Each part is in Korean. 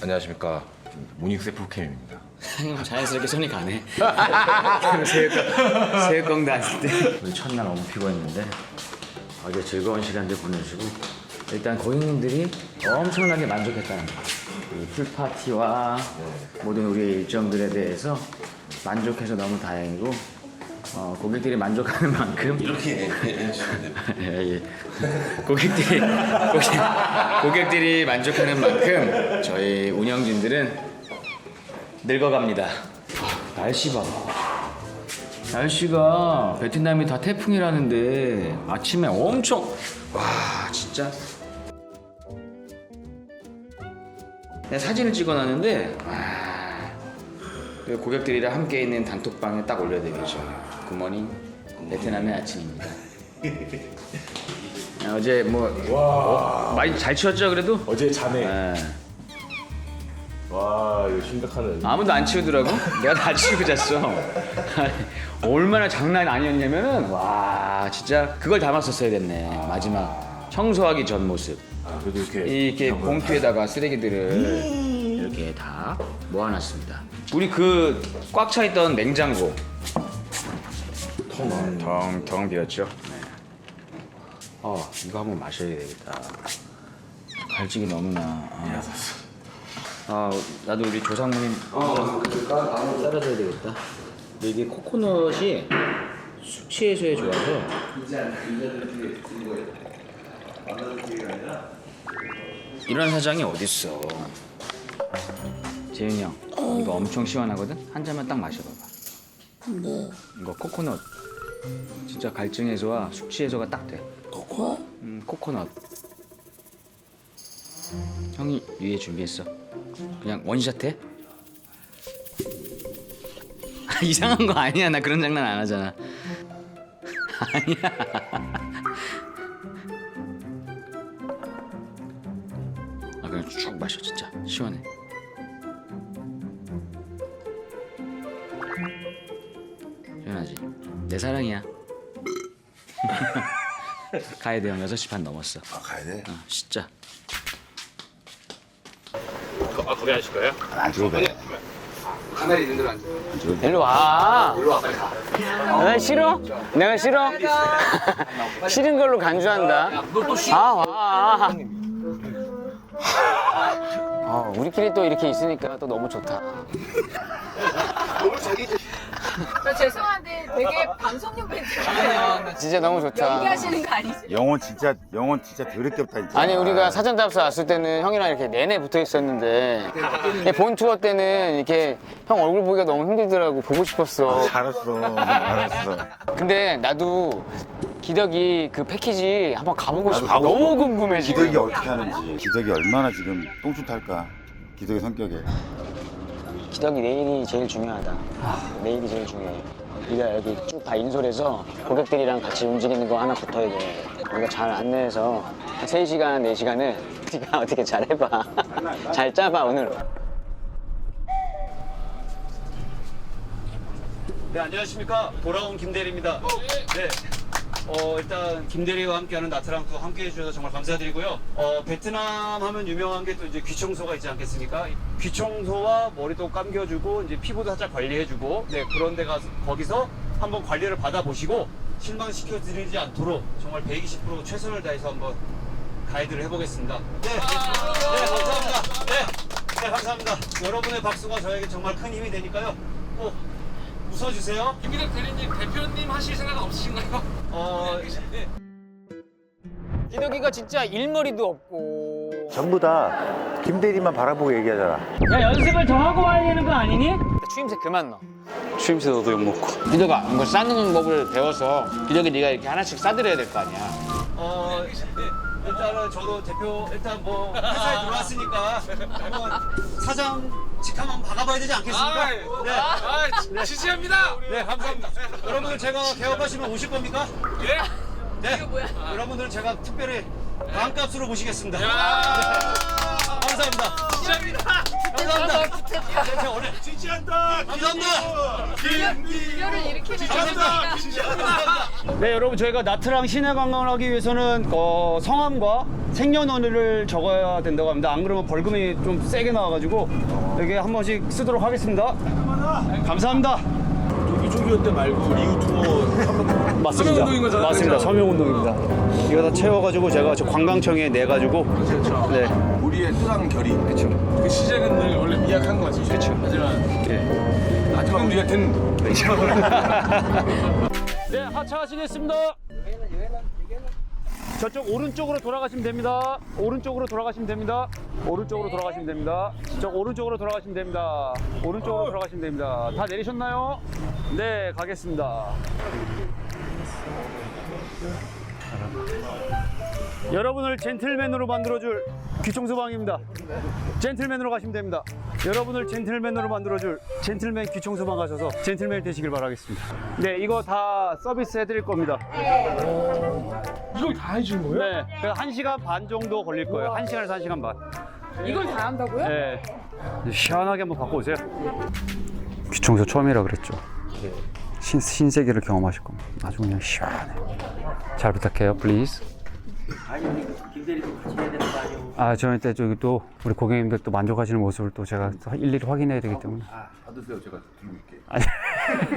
안녕하십니까 모닉스 프로캠입니다. 형님 자연스럽게 손이 가네. 새우깡, 새우깡도 안 쓸 때. 우리 첫날 너무 피곤했는데 어제 즐거운 시간들 보내주고 일단 고객님들이 엄청나게 만족했다는 거. 이 풀파티와 모든 우리의 일정들에 대해서 만족해서 너무 다행이고 어, 고객들이 만족하는 만큼 이렇게 해주시면 됩니다. 예, 예. 고객들이 고객, 고객 들이 만족하는 만큼 저희 운영진들은 늙어갑니다. 아, 날씨 봐. 날씨가 베트남이 다 태풍이라는데 아침에 엄청 와 진짜. 사진을 찍어놨는데 와, 그 고객들이랑 함께 있는 단톡방에 딱 올려야 되겠죠. 굿모닝 베트남의 아침입니다. 아, 어제 뭐 어, 많이 잘 치웠죠 그래도? 어제 자네. 예. 와 이거 심각하네. 아무도 안 치우더라고. 내가 다 치우고 잤어. 얼마나 장난 아니었냐면은 와 진짜 그걸 담았었어야 됐네 마지막 청소하기 전 모습. 아, 그래도 이렇게 이렇게 봉투에다가 쓰레기들을 이렇게 다 모아놨습니다. 우리 그 꽉 차 있던 냉장고 텅텅 비었죠. 네. 어 이거 한번 마셔야 되겠다. 갈증이 너무나. 아, 아 나도 우리 조상님 어, 따라줘야 되겠다. 근데 이게 코코넛이 숙취 해소에 좋아서 이런 사장이 어딨어 재윤이 형 이거 엄청 시원하거든? 한 잔만 딱 마셔봐봐 네. 이거 코코넛 진짜 갈증 해소와 숙취 해소가 딱돼 코코아? 음, 코코넛 형이 위에 준비했어 그냥 원샷 해? 이상한 거 아니야 나 그런 장난 안 하잖아 아니야 가야 돼 형 6시 반 넘었어 아 가야 돼? 어, 진짜 안 줘도 돼. 일로 와. 일로 와, 빨리 가. 나 싫어? 내가 싫어? 싫은 걸로 간주한다. 아, 와. 아, 우리끼리 또 이렇게 있으니까 또 너무 좋다. 저 죄송한데 되게 방송용 멘트 같아요. 진짜 너무 좋다. 연기하시는 거 아니죠? 영혼 진짜 영혼 진짜 더럽게 없다 진짜. 아니 우리가 사전 답사 왔을 때는 형이랑 이렇게 내내 붙어 있었는데 본 투어 때는 이렇게 형 얼굴 보기가 너무 힘들더라고 보고 싶었어. 알았어 알았어. 근데 나도 기덕이 그 패키지 한번 가보고 싶어. 가고 너무 궁금해 지금. 기덕이 어떻게 하는지 기덕이 얼마나 지금 똥줄 탈까 기덕의 성격에 기덕이 내일이 제일 중요하다. 내일이 제일 중요해. 네가 여기 쭉 다 인솔해서 고객들이랑 같이 움직이는 거 하나 붙어야 돼. 우리가 잘 안내해서 한 3시간, 4시간을 네가 어떻게 잘 해봐. 잘 짜봐, 오늘. 네 안녕하십니까 돌아온 김대리입니다. 네. 어 일단 김대리와 함께하는 나트랑도 함께 해 주셔서 정말 감사드리고요. 어 베트남 하면 유명한 게 또 이제 귀청소가 있지 않겠습니까? 귀청소와 머리도 감겨주고 이제 피부도 살짝 관리해주고 네 그런 데가 거기서 한번 관리를 받아보시고 실망시켜 드리지 않도록 정말 120% 최선을 다해서 한번 가이드를 해보겠습니다. 네, 네 감사합니다. 네, 네 감사합니다. 여러분의 박수가 저에게 정말 큰 힘이 되니까요. 꼭 웃어주세요. 김기덕 대리님 대표님 하실 생각 없으신가요? 어, 기덕이가 진짜 일머리도 없고. 전부 다 김 대리만 바라보고 얘기하잖아. 야, 연습을 더 하고 와야 되는 거 아니니? 추임새 그만 넣어. 추임새 너도 욕먹고. 기덕아, 이거 싸는 법을 배워서 기덕이 네가 이렇게 하나씩 싸드려야 될 거 아니야. 어, 일단은 저도 대표 일단 뭐 회사에 들어왔으니까 한번 사장 직 한번 박아봐야 되지 않겠습니까? 네. 아, 지지합니다. 네, 감사합니다. 여러분들 제가 개업하시면 오실 겁니까? 예. 네. 여러분들 제가 특별히 반값으로 모시겠습니다. 야. 네. 감사합니다. 지지합니다. 감사합니다. 비교를 일으키는 네 여러분 저희가 나트랑 시내 관광을 하기 위해서는 어, 성함과 생년월일을 적어야 된다고 합니다. 안 그러면 벌금이 좀 세게 나와가지고 여기 한 번씩 쓰도록 하겠습니다. 감사합니다. 이쪽이었대 말고 리우 투어 맞습니다. 맞습니다? 서명운동입니다 이거 다 채워가지고 제가 저 관광청에 내가지고 그렇죠. 네 우리의 뜨거운 결이 그렇죠. 그 시작은 늘 원래 미약한 거지. 그렇죠. 하지만 예. 하지만 우리한테는 네, 하차하시겠습니다. 저쪽 오른쪽으로 돌아가시면 됩니다. 오른쪽으로 돌아가시면 됩니다. 오른쪽으로 돌아가시면 됩니다. 저 오른쪽으로 돌아가시면 됩니다. 오른쪽으로 돌아가시면 됩니다. 다 내리셨나요? 네, 가겠습니다. 여러분을 젠틀맨으로 만들어줄 귀청소방입니다. 젠틀맨으로 가시면 됩니다. 여러분을 젠틀맨으로 만들어줄 젠틀맨 귀청소방 가셔서 젠틀맨 되시길 바라겠습니다. 네, 이거 다 서비스 해드릴 겁니다. 이걸 다 해준 거예요? 네, 그래서 1시간 반 정도 걸릴 거예요. 1시간에서 1시간 반. 이걸 다 한다고요? 네. 시원하게 한번 바꿔 오세요. 귀청소 처음이라 그랬죠. 신, 신세계를 경험하실 겁니다. 아주 그냥 시원해. 잘 부탁해요, 플리즈. 아, 저희 때 저기 또 우리 고객님들 또 만족하시는 모습을 또 제가 또 일일이 확인해야 되기 때문에. 받으세요. 제가 들고 있게. 아니,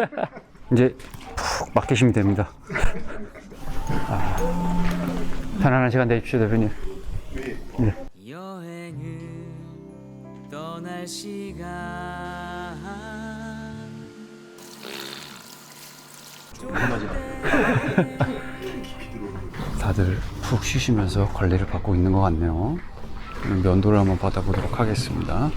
이제 푹 맡기시면 됩니다. 아, 편안한 시간 되십시오, 대표님. 여행을 떠날 시간 다들 푹 쉬시면서 관리를 받고 있는 것 같네요. 면도를 한번 받아보도록 하겠습니다.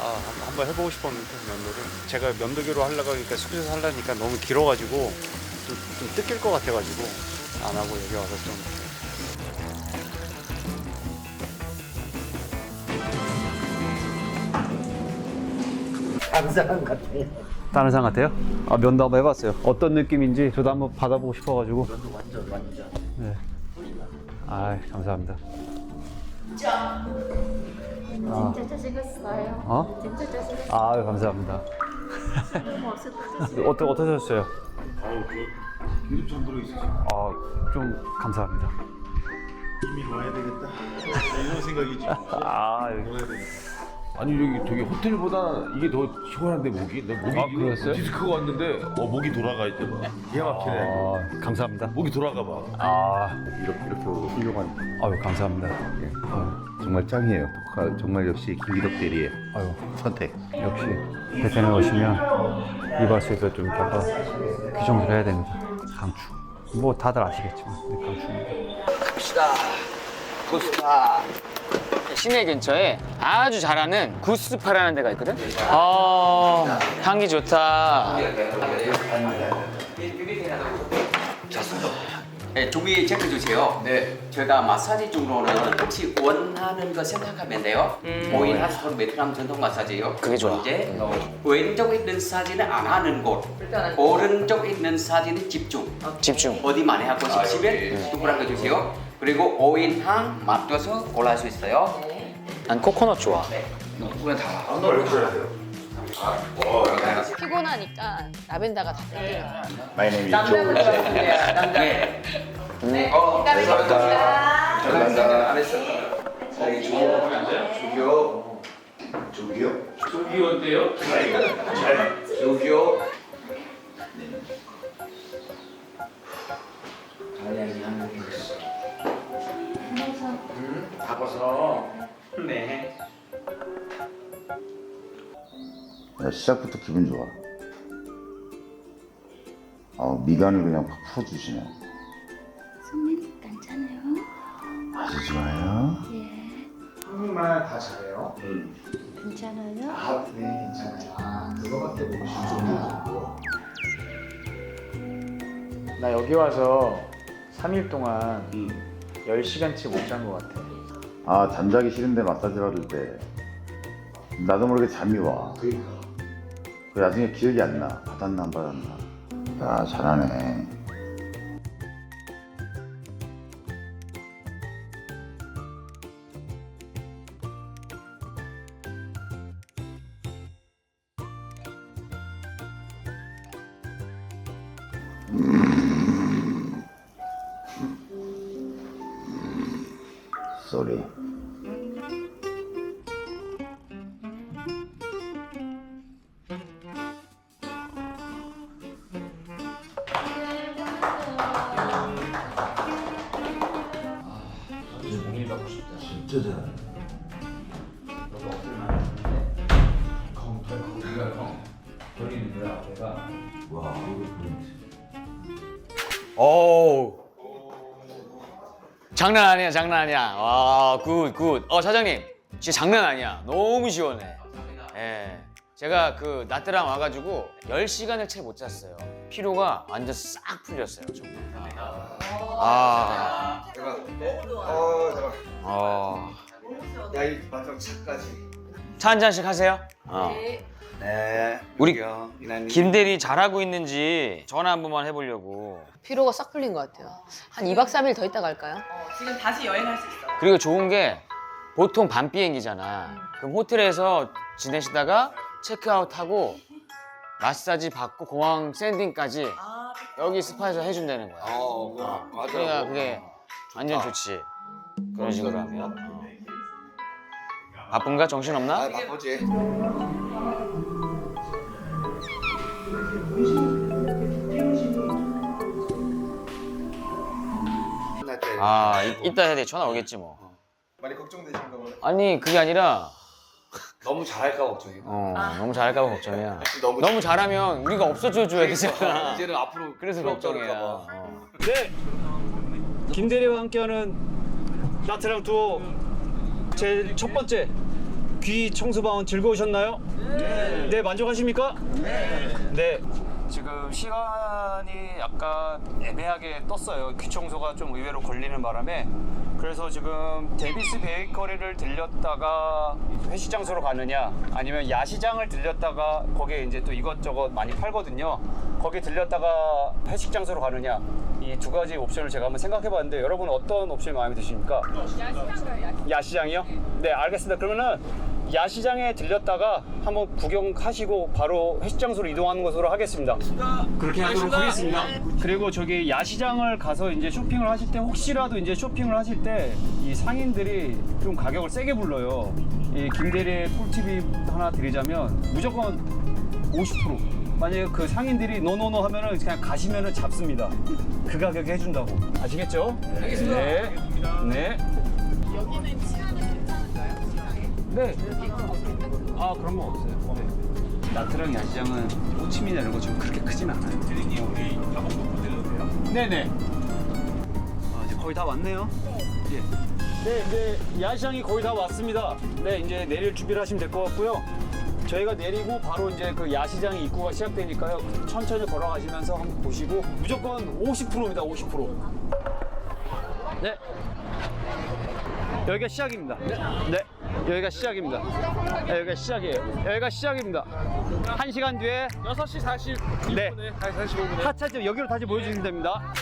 아, 한- 한번 해보고 싶었는데 면도를 제가 면도기로 하려고 하니까 숙소에서 하려니까 너무 길어가지고 좀, 좀 뜯길 것 같아가지고 안 하고 여기 와서 좀 다른 사람 같아요. 다른 사람 같아요? 아 면도 한번 해봤어요. 어떤 느낌인지 저도 한번 받아보고 싶어가지고. 완전 완전. 네. 아 감사합니다. 진짜 잘생겼어요. 어? 진짜 잘생겼어요. 아 감사합니다. 어떠 어떠셨어요? 기름 좀 들어있어. 아 좀 감사합니다. 이미 와야 되겠다. 이런 생각이지. 아 여기 아니 여기 되게 호텔보다 이게 더 시원한데 목이? 나 목이 아, 그랬어요? 디스크가 왔는데 어 목이 돌아가 있더라. 기가 막히네. 아 감사합니다. 목이 돌아가 봐. 아 이렇게 이렇게 훌륭한 아유 감사합니다. 정말 짱이에요. 독하- 정말 역시 김기덕 대리의 아유 선택. 역시 대전에 오시면 이발소에서 좀 봐봐 귀정을 해야 됩니다. 강추. 뭐 다들 아시겠지만 네, 강추입니다. 시내 근처에 아주 잘하는 구스파라는 데가 있거든. 아 향기 좋다. 네, 종이 체크 주세요. 네. 제가 마사지 중으로는 혹시 원하는 거 생각하면 돼요. 오인 핫스톤 베트남 전통 마사지요. 그게 좋아. 이제 왼쪽에 있는 사진은 안 하는 곳, 오른쪽에 있는 사진은 집중. 집중. 어디 많이 하고 싶으면 누구라고 주세요. 그리고 오인향 맞춰서 골랄 수 있어요. 난 코코넛 좋아. 누구나 다. 피곤하니까 라벤더가 다 땡겨요. My name is. 네. 네. 어, 감사합니다. 전란다 안 했어. 저기 하면 안 돼요? 주교. 저기요? 저기 어때요? 주교. 바꿔서. 네. 시작부터 기분 좋아. 어, 미간을 그냥 확 풀어주시네. 선배님 괜찮아요? 아주 좋아요. 예. 한국말 다 잘해요. 괜찮아요? 아, 네, 괜찮아요. 그거밖에 보고 싶죠. 나 여기 와서 3일 동안 10시간치 못 잔 것 같아. 아, 잠자기 싫은데 마사지 받을 때 나도 모르게 잠이 와. 그러니까. 나중에 기억이 안 나. 받았나 안 받았나. 야 잘하네. 오. 장난 아니야, 장난 아니야. 와, 굿, 굿. 어, 사장님. 진짜 장난 아니야. 너무 시원해. 예. 제가 그 나트랑 와가지고 10시간을 채 못 잤어요. 피로가 완전 싹 풀렸어요, 정말. 아. 어 잠깐 어. 야 이 마지막 차까지 차 한 잔씩 하세요. 어. 네 우리 이나님 김 대리 잘하고 있는지 전화 한 번만 해보려고. 피로가 싹 풀린 것 같아요. 한 2박 3일 더 있다 갈까요? 지금 다시 여행할 수 있어. 그리고 좋은 게 보통 밤 비행기잖아. 그럼 호텔에서 지내시다가 체크아웃하고 마사지 받고 공항 샌딩까지 여기 스파에서 해준다는 거야. 어 그거 맞아 그러니까 그게 완전 좋지. 그런 식으로 하면. 어. 바쁜가? 정신 아 없나? 바쁘지 끝났대 아, 이, 이따 해야 돼. 전화 오겠지 뭐. 많이 걱정되신가 보네 아니, 그게 아니라 너무 잘할까 걱정해 어, 너무 잘할까봐 걱정이야. 너무 너무 잘하면 우리가 없어져 줘야 되잖아. 이제는 앞으로 그래서 걱정이야. 봐. 어. 네. 김대리와 함께하는 나트랑 투어 제첫 번째 귀 청소방은 즐거우셨나요? 네. 네, 만족하십니까? 네. 네. 지금 시간이 약간 애매하게 떴어요. 귀 청소가 좀 의외로 걸리는 바람에 그래서 지금 데비스 베이커리를 들렸다가 회식 장소로 가느냐 아니면 야시장을 들렸다가 거기에 이제 또 이것저것 많이 팔거든요. 거기 들렸다가 회식 장소로 가느냐 이 두 가지 옵션을 제가 한번 생각해 봤는데 여러분 어떤 옵션이 마음에 드십니까? 야시장이요? 네, 알겠습니다. 그러면은 야시장에 들렸다가 한번 구경하시고 바로 회식 장소로 이동하는 것으로 하겠습니다. 그렇게 하도록 하겠습니다. 그리고 저기 야시장을 가서 이제 쇼핑을 하실 때 혹시라도 이제 쇼핑을 하실 때 이 상인들이 좀 가격을 세게 불러요. 이 김대리의 꿀팁이 하나 드리자면 무조건 50% 만약에 그 상인들이 노노노 하면은 그냥 가시면은 잡습니다. 그 가격에 해준다고. 아시겠죠? 알겠습니다. 네. 네. 여기는? 네. 아 그런 건 없어요. 네. 나트랑 야시장은 호치민이나 이런 거 지금 그렇게 크진 않아요. 대리님 우리 야봉도 보내도 돼요? 네네. 아 이제 거의 다 왔네요. 네. 네 이제 야시장이 거의 다 왔습니다. 네 이제 내릴 준비를 하시면 될 것 같고요. 저희가 내리고 바로 이제 그 야시장 입구가 시작되니까요. 천천히 걸어가시면서 한번 보시고 무조건 50%입니다. 50%. 네. 여기가 시작입니다. 네. 여기가 시작입니다. 네, 여기가 시작이에요. 여기가 시작입니다. 한 시간 뒤에 6시 42분에 네. 45분에 하차점 여기로 다시 보여주시면 됩니다.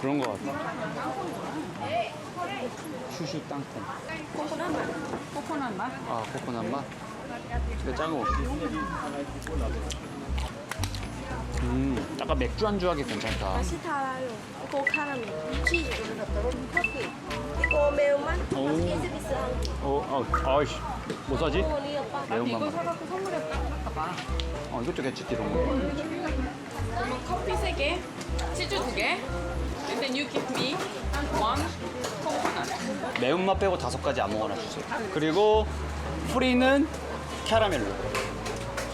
그런 거 같아. 슈슈 땅콩. 코코넛 맛? 아, 코코넛 맛? 이거 작은 거 먹기. 음, 약간 맥주 안주하기 괜찮다. 맛이 달아요. 이거 카라멜, 치즈, 커피. 이거 매운맛, 오. 어, 아, 아이씨. 뭐 사지? 오빠. 매운맛. 사갖고 선물했다. 어, 이것도 괜찮지, 이런 거. 커피 3개, 치즈 2개, and then you give me one coconut. 매운맛 빼고 다섯 가지 아무거나 주세요. 그리고 프리는 캐러멜로.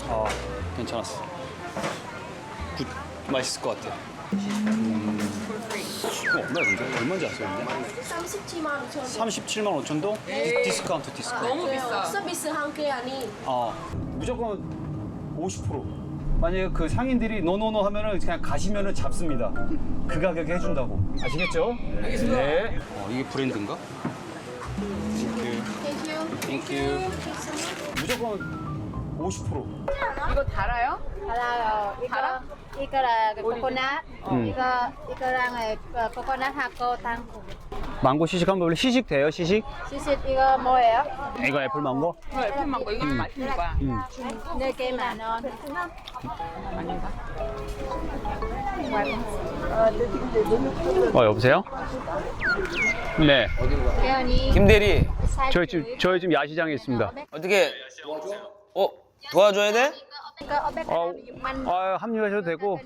아, 괜찮았어. 굿, 맛있을 것 같아. 음, 지금 얼마 근데? 얼마인지 아세요? 37만 5천 37만 5천 동? 디스카운트 디스카운트. 너무 비싸. 서비스 한 개 아니 어 무조건 50%. 만약에 그 상인들이 노노노 하면은 그냥 가시면은 잡습니다. 그 가격에 해준다고. 아시겠죠? 알겠습니다. 네. 어, 이게 브랜드인가? 땡큐. 땡큐. 무조건 50%. 이거 달아요? Hello, 달아? 이거 이거 là coconut, 음. 이거 이거랑 어, coconut하고 땅콩. 망고 시식 한번 볼래? 시식 돼요? 시식? 시식 이거 뭐예요? 이거 애플 망고? 이거 애플 망고 이거 맛있는 거야. 음. 네 개만 원. 아닌가? 어 여보세요? 네. 개연이 김대리 저희 지금 저희 지금 야시장에 있습니다. 어떻게 어 도와줘야 돼? 500g 아 합류하셔도 되고.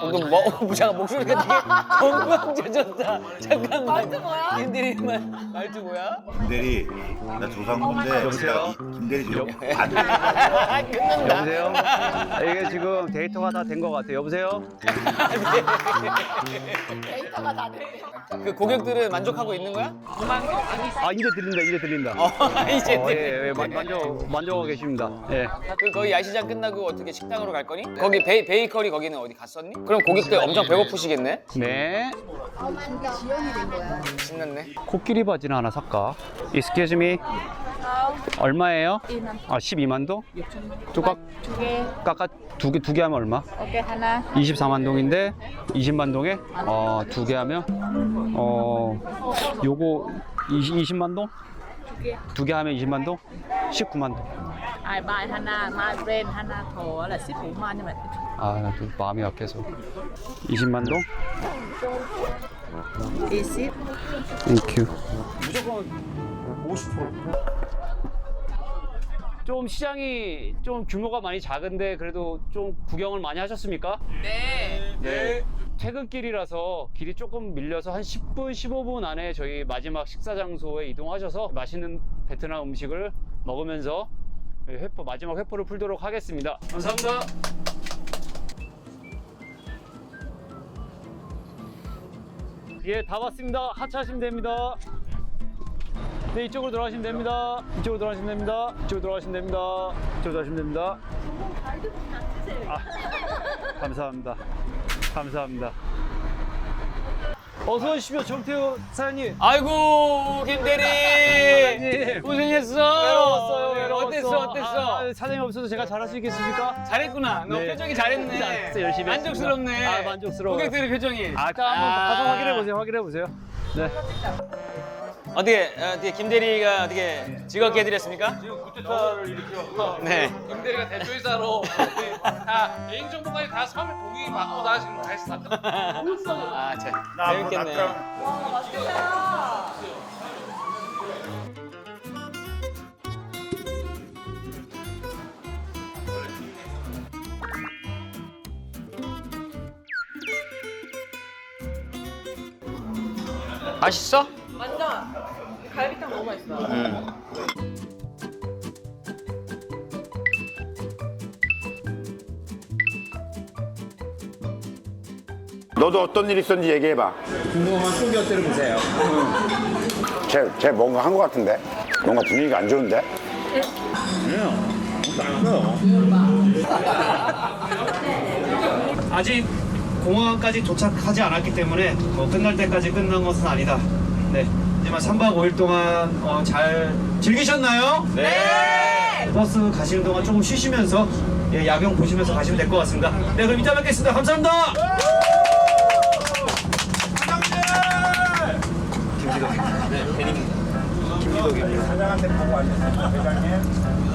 방금 뭐 어, 잠깐 목소리가 되게 건강해졌다. 잠깐만. 말투 뭐야? 김대리 말 말투 뭐야? 김대리 나 조상군데 여보세요? 김대리 좀 안. 끝난다. 여보세요? 아, 이게 지금 데이터가 다 된 것 같아요. 여보세요? 그 고객들은 만족하고 있는 거야? 아 이제 들린다. 이제 들린다. 어, 이제 어, 예, 예, 만, 만족 만족하고 계십니다. 예. 그 거기 야시장 끝나고 어떻게 식당으로 갈 거니? 거기 베이, 베이커리 거기는 어디 갔었니? 그럼 고객들 엄청 배고프시겠네? 네. 신났네. 코끼리 바지는 하나 살까? Excuse me. 얼마예요? 아 12만 동? 두 깎, 두개 깎아 두 개 두 개 하면 얼마? 오케이 하나 24만 동인데 20만 동에 어 두 개 하면 어 요거 20, 20만 동? 두 개 하면 20만 동? 19만 동. Mai brand hana thổ là ship phụ man nhưng mà 아, 나또 마음이 약해서 20만 동? e ship 땡큐. 무조건 50%. 좀 시장이 좀 규모가 많이 작은데 그래도 좀 구경을 많이 하셨습니까? 네. 네. 퇴근길이라서 길이 조금 밀려서 한 10분, 15분 안에 저희 마지막 식사 장소에 이동하셔서 맛있는 베트남 음식을 먹으면서 회포, 마지막 회포를 풀도록 하겠습니다. 감사합니다. 예, 다 왔습니다. 하차하시면 됩니다. 네, 이쪽으로 들어가시면 됩니다. 이쪽으로 들어가시면 됩니다. 이쪽으로 들어가시면 됩니다. 이쪽으로 들어가시면 됩니다. 아, 감사합니다. 감사합니다. 어서 오십시오, 정태우 사장님. 아이고 김대리 사장님. 고생했어. 외로웠어요, 외로웠어. 어땠어 어땠어? 아, 사장님 없어도 제가 잘할 수 있겠습니까? 잘했구나. 너 네. 표정이 잘했네. 진짜 열심히 만족스럽네. 했습니다. 아, 만족스러워요. 고객들의 표정이. 아, 일단 한번 가서 확인해 보세요. 확인해 보세요. 네. 어떻게 어, 어떻게 김대리가 어떻게 즐겁게 해드렸습니까? 지금 구태타를 일으켜 네. 김대리가 대표이사로 다 개인 정보까지 다 서울 동의 받고 다 지금 다 했어. 아, 참 재밌겠네. 맛있어? 완전 갈비탕 너무 맛있어. 너도 어떤 일 있었는지 얘기해봐. 궁금한 속이 어때를 보세요. 쟤, 쟤 뭔가 한 것 같은데? 뭔가 분위기가 안 좋은데? 아직 공항까지 도착하지 않았기 때문에 뭐 끝날 때까지 끝난 것은 아니다. 네. 하지만 3박 5일 동안 어, 잘 즐기셨나요? 네. 버스 가시는 동안 조금 쉬시면서 예, 야경 보시면서 가시면 될 것 같습니다. 네, 그럼 이따 뵙겠습니다. 감사합니다.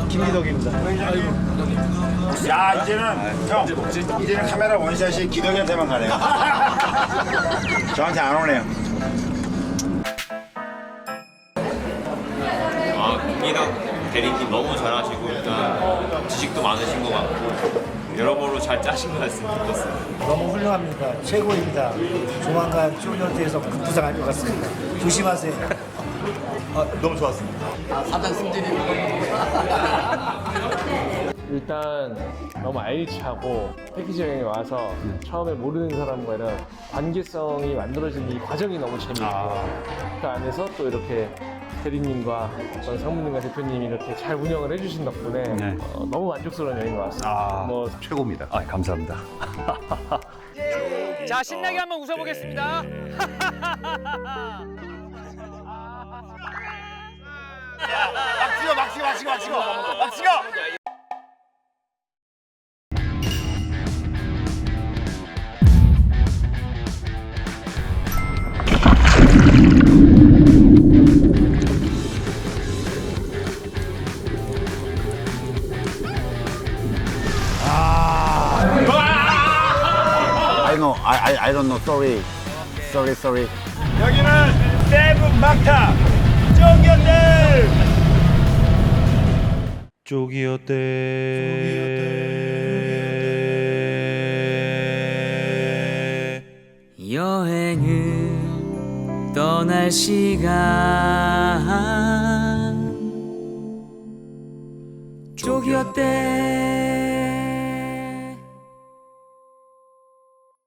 김기덕입니다. 야, 이제는, 형, 이제는 카메라 원샷이 기덕이한테만 가네요. 저한테 안 오네요. 대리님 너무 잘하시고 일단 지식도 많으신 것 같고 여러모로 잘 짜신 것 같습니다. 너무 훌륭합니다. 최고입니다. 조만간 좋은 형태에서 부상할 것 같습니다. 조심하세요. 너무 좋았습니다. 일단 너무 알차고 패키지 여행에 와서 처음에 모르는 사람과 이런 관계성이 만들어지는 이 과정이 너무 재미있고 그 안에서 또 이렇게 대리님과 어떤 상무님과 대표님이 이렇게 잘 운영을 해주신 덕분에 어, 너무 만족스러운 여행인 것 같습니다. 뭐 최고입니다. 아, 감사합니다. 자 신나게 한번 웃어보겠습니다. 막 찍어 막 찍어 막 찍어 막 찍어 막 찍어 I I don't know sorry sorry sorry 여기는 세븐 막타 쫑견들 여행을 떠날 시간 쪽이었대